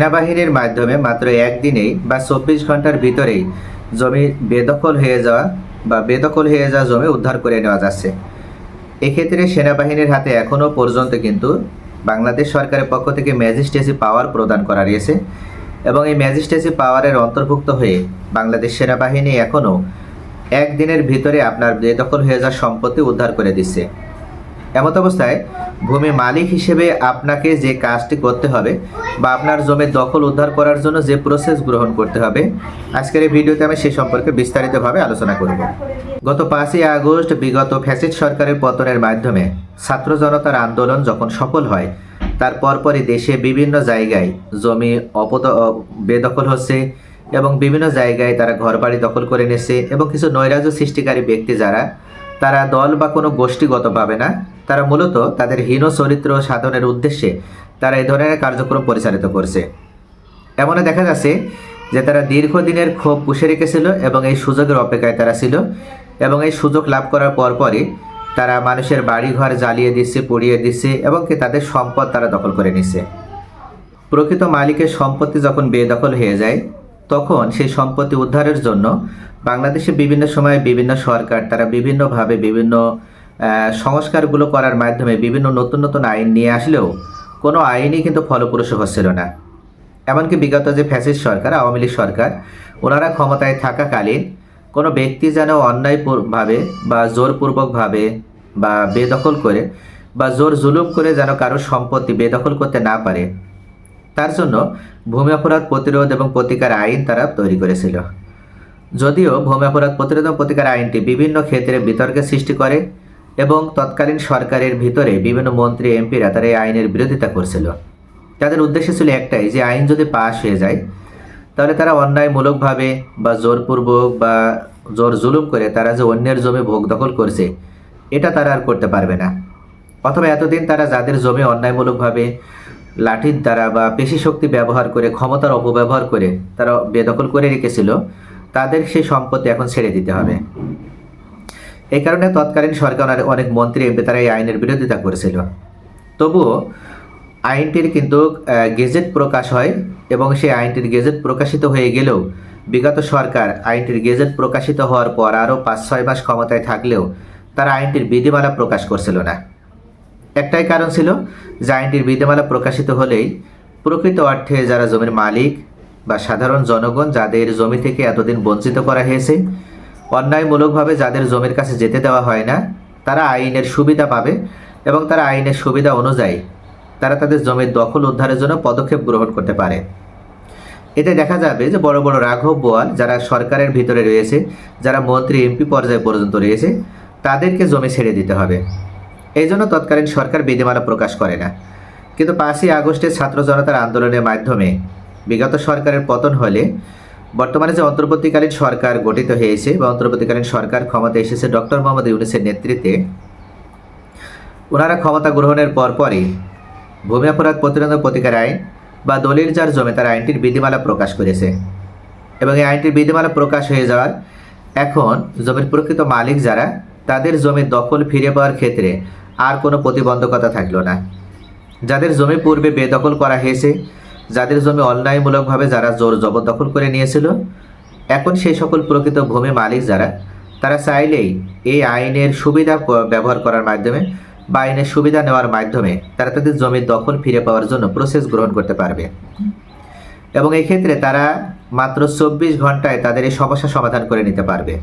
সেনাবাহিনীর মাধ্যমে মাত্র একদিনেই বা চব্বিশ ঘণ্টার ভিতরেই জমি বেদখল হয়ে যাওয়া বা বেদখল হয়ে যাওয়া জমি উদ্ধার করে নেওয়া যাচ্ছে। এক্ষেত্রে সেনাবাহিনীর হাতে এখনও পর্যন্ত কিন্তু বাংলাদেশ সরকারের পক্ষ থেকে ম্যাজিস্ট্রেসি পাওয়ার প্রদান করা রয়েছে এবং এই ম্যাজিস্ট্রেসি পাওয়ারের অন্তর্ভুক্ত হয়ে বাংলাদেশ সেনাবাহিনী এখনও একদিনের ভিতরে আপনার বেদখল হয়ে যাওয়া সম্পত্তি উদ্ধার করে দিচ্ছে। এমত অবস্থায় ভূমি মালিক হিসেবে আপনাকে যে কাজটি করতে হবে বা আপনার জমির দখল উদ্ধার করার জন্য যে প্রসেস গ্রহণ করতে হবে, আজকের এই ভিডিওতে আমি সে সম্পর্কে বিস্তারিতভাবে আলোচনা করব। গত পাঁচই আগস্ট বিগত ফ্যাসিড সরকারের পতনের মাধ্যমে ছাত্র জনতার আন্দোলন যখন সফল হয়, তার পরপরই দেশে বিভিন্ন জায়গায় জমি অপদ বেদখল হচ্ছে এবং বিভিন্ন জায়গায় তারা ঘরবাড়ি দখল করে নিচ্ছে এবং কিছু নৈরাজ্য সৃষ্টিকারী ব্যক্তি যারা, তারা দল বা কোনো গোষ্ঠীগত পাবে না তারা মূলত তাদের হীন চরিত্র সাধনের উদ্দেশ্যে তারা এই ধরনের কার্যক্রম পরিচালিত করছে। এমনও দেখা যাচ্ছে যে তারা দীর্ঘদিনের ক্ষোভ পুষে রেখেছিল এবং এই সুযোগের অপেক্ষায় তারা ছিল এবং এই সুযোগ লাভ করার পরপরই তারা মানুষের বাড়িঘর জ্বালিয়ে দিচ্ছে, পুড়িয়ে দিচ্ছে এবং কি তাদের সম্পদ তারা দখল করে নিচ্ছে। প্রকৃত মালিকের সম্পত্তি যখন বেদখল হয়ে যায়, তখন সেই সম্পত্তি উদ্ধারের জন্য বাংলাদেশে বিভিন্ন সময়ে বিভিন্ন সরকার তারা বিভিন্নভাবে বিভিন্ন সংস্কারগুলো করার মাধ্যমে বিভিন্ন নতুন নতুন আইন নিয়ে আসলেও কোনো আইনই কিন্তু ফলপ্রসূ হচ্ছিল না। এমনকি বিগত যে ফ্যাসিস্ট সরকার, আওয়ামী লীগ সরকার, ওনারা ক্ষমতায় থাকাকালীন কোনো ব্যক্তি যেন অন্যায়ভাবে বা জোরপূর্বকভাবে বা বেদখল করে বা জোর জুলুম করে যেন কারও সম্পত্তি বেদখল করতে না পারে, তার জন্য ভূমি অপরাধ প্রতিরোধ এবং প্রতিকার আইন তারা তৈরি করেছিল। যদিও ভূমি অপরাধ প্রতিরোধ এবং প্রতিকার আইনটি বিভিন্ন ক্ষেত্রে বিতর্কের সৃষ্টি করে এবং তৎকালীন সরকারের ভিতরে বিভিন্ন মন্ত্রী, এমপিরা তারা এই আইনের বিরোধিতা করছিল। তাদের উদ্দেশ্য ছিল একটাই, যে আইন যদি পাশ হয়ে যায়, তাহলে তারা অন্যায়মূলকভাবে বা জোরপূর্বক বা জোর জুলুম করে তারা যে অন্যের জমি ভোগ দখল করছে, এটা তারা আর করতে পারবে না। অথবা এতদিন তারা যাদের জমি অন্যায়মূলকভাবে লাঠির দ্বারা বা পেশি শক্তি ব্যবহার করে, ক্ষমতার অপব্যবহার করে তারা বেদখল করে রেখেছিল, তাদের সেই সম্পত্তি এখন ছেড়ে দিতে হবে। এই কারণে তৎকালীন সরকার অনেক- মন্ত্রী তারা এই আইনের বিরোধিতা করেছিল। তবুও আইনটির কিন্তু গেজেট প্রকাশ হয় এবং সেই আইনটির গেজেট প্রকাশিত হয়ে গেলেও বিগত সরকার আইনটির গেজেট প্রকাশিত হওয়ার পর আরও পাঁচ ছয় মাস ক্ষমতায় থাকলেও তারা আইনটির বিধিমালা প্রকাশ করছিল না। একটাই কারণ ছিল যে আইনটির বিধিমালা প্রকাশিত হলেই প্রকৃত অর্থে যারা জমির মালিক বা সাধারণ জনগণ যাদের জমি থেকে এতদিন বঞ্চিত করা হয়েছে অন্যায়মূলকভাবে যাদের জমির কাছে যেতে দেওয়া হয় না, তারা আইনের সুবিধা পাবে এবং তারা আইনের সুবিধা অনুযায়ী তারা তাদের জমির দখল উদ্ধারের জন্য পদক্ষেপ গ্রহণ করতে পারে। এতে দেখা যাবে যে বড় বড় রাঘব বোয়াল যারা সরকারের ভিতরে রয়েছে, যারা মন্ত্রী, এমপি পর্যায়ে পর্যন্ত রয়েছে, তাদেরকে জমি ছেড়ে দিতে হবে। এই জন্য তৎকালীন সরকার বিধিমালা প্রকাশ করে না। কিন্তু পাঁচই আগস্টে ছাত্র জনতার আন্দোলনের মাধ্যমে বিগত সরকারের পতন হলে বর্তমানে যে অন্তর্বর্তীকালীন সরকার গঠিত হয়েছে বা অন্তর্বর্তীকালীন সরকার ক্ষমতা এসেছে, ডক্টর মোহাম্মদ ইউনুসের নেতৃত্বে, ওনারা ক্ষমতা গ্রহণের পরপরই ভূমি অপরাধ প্রতিরোধ প্রতিকার আইন বা দলিল যার জমি তার আইনটির বিধিমালা প্রকাশ করেছে। এবং এই আইনটির বিধিমালা প্রকাশ হয়ে যাওয়ার এখন জমির প্রকৃত মালিক যারা, তাদের জমির দখল ফিরে পাওয়ার ক্ষেত্রে আর কোনো প্রতিবন্ধকতা থাকল না। যাদের জমি পূর্বে বেদখল করা হয়েছে যাদের জমি অন্যায়মূলকভাবে যারা জোর জবরদখল করে নিয়েছিল, এখন সেই সকল প্রকৃত ভূমি মালিক যারা, তারা চাইলেই এই আইনের সুবিধা ব্যবহার করার মাধ্যমে বা আইনের সুবিধা নেওয়ার মাধ্যমে তারা তাদের জমির দখল ফিরে পাওয়ার জন্য প্রসেস গ্রহণ করতে পারবে। এবং এই ক্ষেত্রে তারা মাত্র চব্বিশ ঘন্টায় তাদের এই সমস্যা সমাধান করে নিতে পারবে।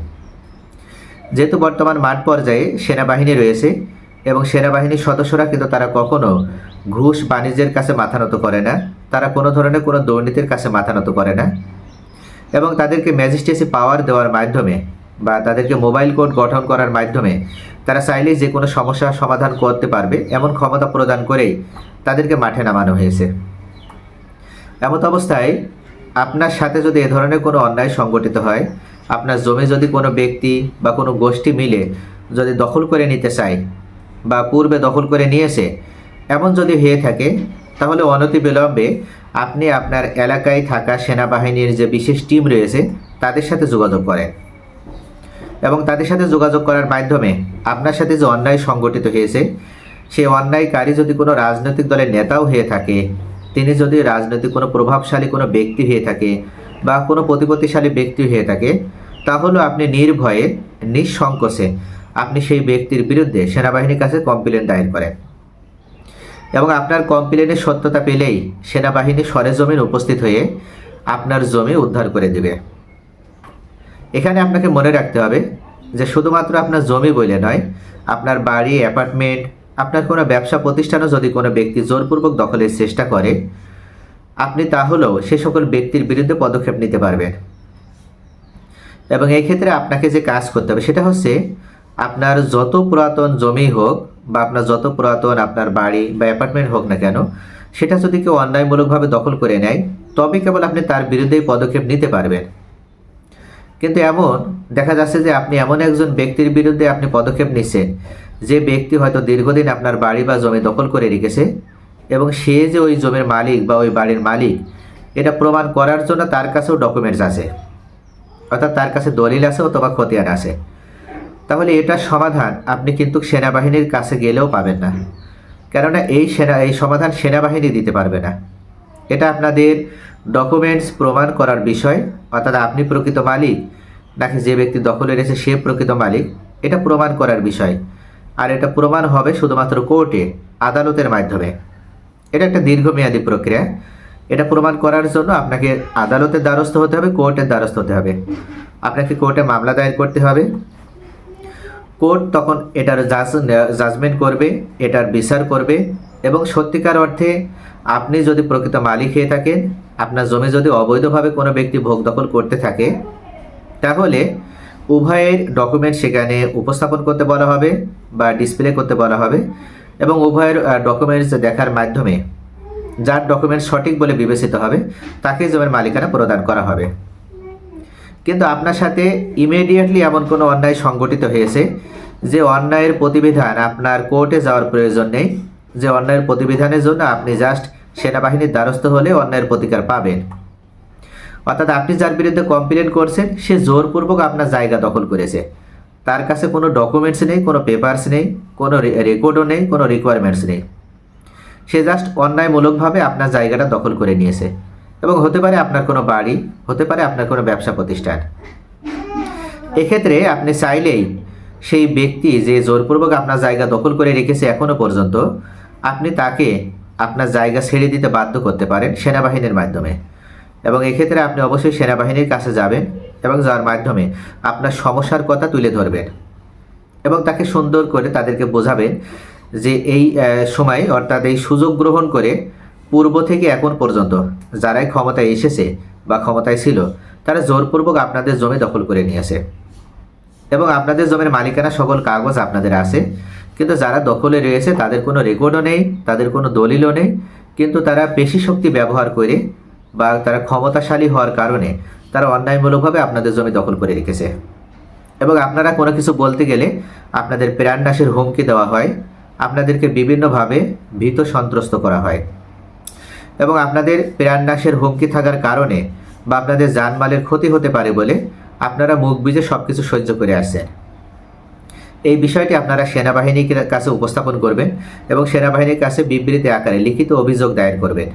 যেহেতু বর্তমান মাঠ পর্যায়ে সেনাবাহিনী রয়েছে এবং সেনাবাহিনীর সদস্যরা কিন্তু তারা কখনো ঘুষ বাণিজ্যের কাছে মাথা নত করে না, তারা কোনো ধরনের কোনো দুর্নীতির কাছে মাথা নত করে না। এবং তাদেরকে ম্যাজিস্ট্রেসি পাওয়ার দেওয়ার মাধ্যমে বা তাদেরকে মোবাইল কোড গঠন করার মাধ্যমে তারা চাইলেই যে কোনো সমস্যার সমাধান করতে পারবে, এমন ক্ষমতা প্রদান করেই তাদেরকে মাঠে নামানো হয়েছে। এমত অবস্থায় আপনার সাথে যদি এ ধরনের কোনো অন্যায় সংগঠিত হয়, আপনার জমি যদি কোনো ব্যক্তি বা কোনো গোষ্ঠী মিলে যদি দখল করে নিতে চায় বা পূর্বে দখল করে নিয়েছে এমন যদি হয়ে থাকে, তাহলে অনতি বিলম্বে আপনি আপনার এলাকায় থাকা সেনাবাহিনীর যে বিশেষ টিম রয়েছে, তাদের সাথে যোগাযোগ করেন। এবং তাদের সাথে যোগাযোগ করার মাধ্যমে আপনার সাথে যে অন্যায় সংগঠিত হয়েছে, সেই অন্যায়কারী যদি কোনো রাজনৈতিক দলের নেতাও হয়ে থাকে, তিনি যদি রাজনৈতিক কোনো প্রভাবশালী কোনো ব্যক্তি হয়ে থাকে বা কোনো প্রতিপত্তিশালী ব্যক্তি হয়ে থাকে তাহলে আপনি নির্ভয়ে, নিঃসংকোচে আপনি সেই ব্যক্তির বিরুদ্ধে সেনাবাহিনীর কাছে কমপ্লেন দায়ের করেন। এবং আপনার কমপ্লেনের সত্যতা পেলেই সেনাবাহিনী সরেজমিন উপস্থিত হয়ে আপনার জমি উদ্ধার করে দেবে। এখানে আপনাকে মনে রাখতে হবে যে শুধুমাত্র আপনার জমি বলে নয়, আপনার বাড়ি অ্যাপার্টমেন্ট আপনার কোনো ব্যবসা প্রতিষ্ঠানও যদি কোনো ব্যক্তি জোরপূর্বক দখলের চেষ্টা করে, আপনি তাহলেও সে সকল ব্যক্তির বিরুদ্ধে পদক্ষেপ নিতে পারবেন। এবং এই ক্ষেত্রে আপনাকে যে কাজ করতে হবে সেটা হচ্ছে আপনার যত পুরাতন জমি হোক বা আপনার যত পুরাতন আপনার বাড়ি বা অ্যাপার্টমেন্ট হোক না কেন, সেটা যদি কেউ অন্যায়মূলকভাবে দখল করে নেয় তবে কেবল আপনি তার বিরুদ্ধেই পদক্ষেপ নিতে পারবেন। কিন্তু এমন দেখা যাচ্ছে যে আপনি এমন একজন ব্যক্তির বিরুদ্ধে আপনি পদক্ষেপ নিচ্ছেন, যে ব্যক্তি হয়তো দীর্ঘদিন আপনার বাড়ি বা জমি দখল করে রেখেছে এবং সে যে ওই জমির মালিক বা ওই বাড়ির মালিক, এটা প্রমাণ করার জন্য তার কাছেও ডকুমেন্টস আছে। অর্থাৎ তার কাছে দলিল আছে অথবা খতিয়ান আছে। তাহলে এটার সমাধান। আপনি কিন্তু সেনাবাহিনীর কাছে গেলেও পাবেন না। কেননা এই সেনা, এই সমাধান সেনাবাহিনী দিতে পারবে না। এটা আপনাদের ডকুমেন্টস প্রমাণ করার বিষয়, অর্থাৎ আপনি প্রকৃত মালিক, নাকি যে ব্যক্তি দখলে রয়েছে সে প্রকৃত মালিক, এটা প্রমাণ করার বিষয়। আর এটা প্রমাণ হবে শুধুমাত্র কোর্টে, আদালতের মাধ্যমে। এটা একটা দীর্ঘমেয়াদী প্রক্রিয়া। এটা প্রমাণ করার জন্য আপনাকে আদালতের দ্বারস্থ হতে হবে, কোর্টের দ্বারস্থ হতে হবে। আপনাকে কোর্টে মামলা দায়ের করতে হবে। কোর্ট তখন এটার জাজ জাজমেন্ট করবে, এটার বিচার করবে এবং সত্যিকার অর্থে আপনি যদি প্রকৃত মালিক হয়ে থাকেন, আপনার জমি যদি অবৈধভাবে কোনো ব্যক্তি ভোগ দখল করতে থাকে, তাহলে উভয়ের ডকুমেন্ট সেখানে উপস্থাপন করতে বলা হবে বা ডিসপ্লে করতে বলা হবে এবং উভয়ের ডকুমেন্টস দেখার মাধ্যমে যার ডকুমেন্ট সঠিক বলে বিবেচিত হবে তাকে জমির মালিকানা প্রদান করা হবে। কিন্তু আপনার সাথে ইমিডিয়েটলি এমন কোনো অন্যায় সংগঠিত হয়েছে যে অন্যায়ের প্রতিবিধান আপনার কোর্টে যাওয়ার প্রয়োজন নেই? যে অন্যায়ের প্রতিবিধানের জন্য আপনি জাস্ট সেনাবাহিনীর দ্বারস্থ হলে অন্যায়ের প্রতিকার পাবেন। অর্থাৎ আপনি যার বিরুদ্ধে কমপ্লেন করছেন, সে জোরপূর্বক আপনার জায়গা দখল করেছে। তার কাছে কোনো ডকুমেন্টস নেই, কোনো পেপারস নেই, কোনো রেকর্ডও নেই, কোনো রিকোয়ারমেন্টস নেই। সে জাস্ট অন্যায়মূলকভাবে আপনার জায়গাটা দখল করে নিয়েছে। এবং হতে পারে আপনার কোনো বাড়ি, হতে পারে আপনার কোনো ব্যবসা প্রতিষ্ঠান। এক্ষেত্রে আপনি চাইলেই সেই ব্যক্তি যে জোরপূর্বক আপনার জায়গা দখল করে রেখেছে এখনও পর্যন্ত, আপনি তাকে আপনার জায়গা ছেড়ে দিতে বাধ্য করতে পারেন সেনাবাহিনীর মাধ্যমে। এবং এক্ষেত্রে আপনি অবশ্যই সেনাবাহিনীর কাছে যাবেন এবং যার মাধ্যমে আপনার সমস্যার কথা তুলে ধরবেন এবং তাকে সুন্দর করে তাদেরকে বোঝাবেন যে এই সময় অর্থাৎ এই সুযোগ গ্রহণ করে পূর্ব থেকে এখন পর্যন্ত যারাই ক্ষমতায় এসেছে বা ক্ষমতায় ছিল, তারা জোরপূর্বক আপনাদের জমি দখল করে নিয়েছে এবং আপনাদের জমির মালিকানা সকল কাগজ আপনাদের আছে। কিন্তু যারা দখলে রয়েছে, তাদের কোনো রেকর্ডও নেই, তাদের কোনো দলিলও নেই। কিন্তু তারা পেশি শক্তি ব্যবহার করে বা তারা ক্ষমতাশালী হওয়ার কারণে তারা অন্যায়মূলকভাবে আপনাদের জমি দখল করে রেখেছে। এবং আপনারা কোনো কিছু বলতে গেলে আপনাদের প্রাণনাশের হুমকি দেওয়া হয়। আপনাদেরকে বিভিন্নভাবে ভীত সন্ত্রস্ত করা হয়। এবং আপনাদের প্রাণনাশের হুমকি থাকার কারণে বা আপনাদের জানমালের ক্ষতি হতে পারে বলে আপনারা মুখ বুজে সব কিছু সহ্য করে আসছেন। এই বিষয়টি আপনারা সেনাবাহিনীর কাছে উপস্থাপন করবেন এবং সেনাবাহিনীর কাছে বিবৃতি আকারে লিখিত অভিযোগ দায়ের করবেন।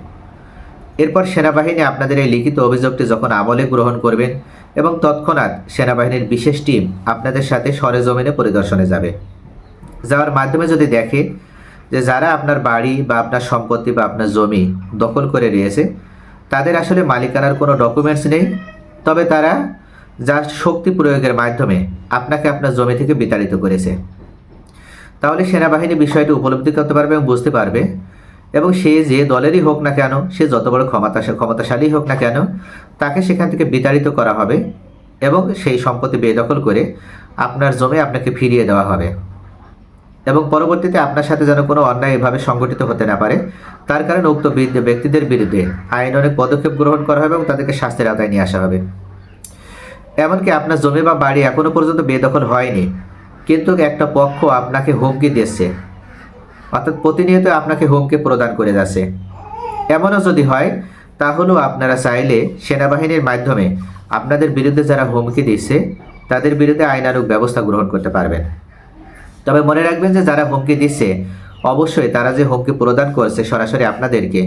এরপর সেনাবাহিনী আপনাদের এই লিখিত অভিযোগটি যখন আমলে গ্রহণ করবেন এবং তৎক্ষণাৎ সেনাবাহিনীর বিশেষ টিম আপনাদের সাথে সরেজমিনে পরিদর্শনে যাবে। যাওয়ার মাধ্যমে যদি দেখে যে যারা আপনার বাড়ি বা আপনার সম্পত্তি বা আপনার জমি দখল করে রয়েছে তাদের আসলে মালিকানার কোনো ডকুমেন্টস নেই। তবে তারা জাস্ট শক্তি প্রয়োগের মাধ্যমে আপনাকে আপনার জমি থেকে বিতাড়িত করেছে। তাহলে সেনাবাহিনী বিষয়টি উপলব্ধি করতে পারবে এবং বুঝতে পারবে। এবং সে যে দলেরই হোক না কেন, সে যত বড় ক্ষমতা ক্ষমতাশালী হোক না কেন, তাকে সেখান থেকে বিতাড়িত করা হবে এবং সেই সম্পত্তি বেদখল করে আপনার জমি আপনাকে ফিরিয়ে দেওয়া হবে। এবং পরবর্তীতে আপনার সাথে যেন কোনো অন্যায় এভাবে সংগঠিত হতে না পারে, তার কারণে উক্ত ব্যক্তিদের বিরুদ্ধে আইন অনেক পদক্ষেপ গ্রহণ করা হবে এবং তাদেরকে শাস্তির আওতায় নিয়ে আসা হবে। এমনকি আপনার জমি বা বাড়ি এখনও পর্যন্ত বেদখল হয়নি, কিন্তু একটা পক্ষ আপনাকে হুমকি দিচ্ছে, অর্থাৎ প্রতিনিয়ত আপনাকে হুমকি প্রদান করে যাচ্ছে। এমনও যদি হয়, তাহলেও আপনারা চাইলে সেনাবাহিনীর মাধ্যমে আপনাদের বিরুদ্ধে যারা হুমকি দিচ্ছে, তাদের বিরুদ্ধে আইনানুগ ব্যবস্থা গ্রহণ করতে পারবেন। তবে মনে রাখবেন যে যারা হুমকি দিচ্ছে, অবশ্যই তারা যে হুমকি প্রদান করছে সরাসরি আপনাদেরকে,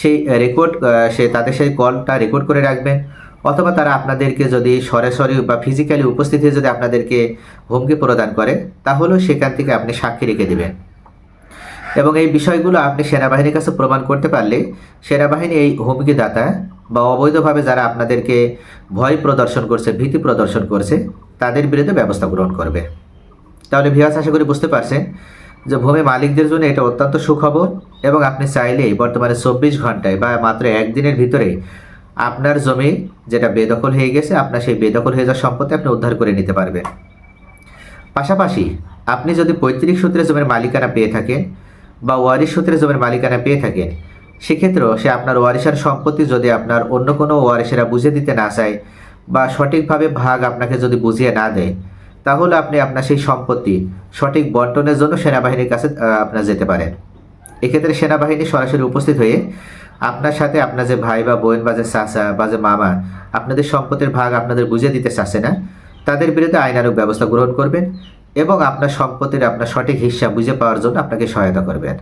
সেই রেকর্ড সে তাদের সেই কলটা রেকর্ড করে রাখবেন। অথবা তারা আপনাদেরকে যদি সরাসরি বা ফিজিক্যালি উপস্থিত হয়ে যদি আপনাদেরকে হুমকি প্রদান করে, তাহলেও সেখান থেকে আপনি সাক্ষী রেখে দেবেন। এবং এই বিষয়গুলো আপনি সেনাবাহিনীর কাছে প্রমাণ করতে পারলে, সেনাবাহিনী এই হুমকিদাতা বা অবৈধভাবে যারা আপনাদেরকে ভয় প্রদর্শন করছে, ভীতি প্রদর্শন করছে, তাদের বিরুদ্ধে ব্যবস্থা গ্রহণ করবে। তাহলে ভিয়াস আশা করি বুঝতে পারছেন যে ভূমি মালিকদের জন্য এটা অত্যন্ত সুখবর এবং আপনি চাইলেই বর্তমানে চব্বিশ ঘন্টায় বা মাত্র একদিনের ভিতরে আপনার জমি যেটা বেদখল হয়ে গেছে, আপনার সেই বেদখল হয়ে যাওয়া সম্পত্তি আপনি উদ্ধার করে নিতে পারবেন। পাশাপাশি আপনি যদি পৈতৃক সূত্রে জমির মালিকানা পেয়ে থাকেন বা ওয়ারিশ সূত্রে জমির মালিকানা পেয়ে থাকেন, সেক্ষেত্রেও সে আপনার ওয়ারিশার সম্পত্তি যদি আপনার অন্য কোনো ওয়ারিশেরা বুঝে দিতে না চায় বা সঠিকভাবে ভাগ আপনাকে যদি বুঝিয়ে না দেয় তাহলে আপনি আপনার সেই সম্পত্তি সঠিক বন্টনের জন্য সেনাবাহিনীর কাছে আপনার যেতে পারেন। এক্ষেত্রে সেনাবাহিনী সরাসরি উপস্থিত হয়ে আপনার সাথে আপনার যে ভাই বা বোন বা যে চাচা বা যে মামা, আপনাদের সম্পত্তির ভাগ আপনাদের বুঝিয়ে দিতে চাচ্ছে না, তাদের বিরুদ্ধে আইনানুগ ব্যবস্থা গ্রহণ করবেন এবং আপনার সম্পত্তির আপনার সঠিক হিসাব বুঝে পাওয়ার জন্য আপনাকে সহায়তা করবেন।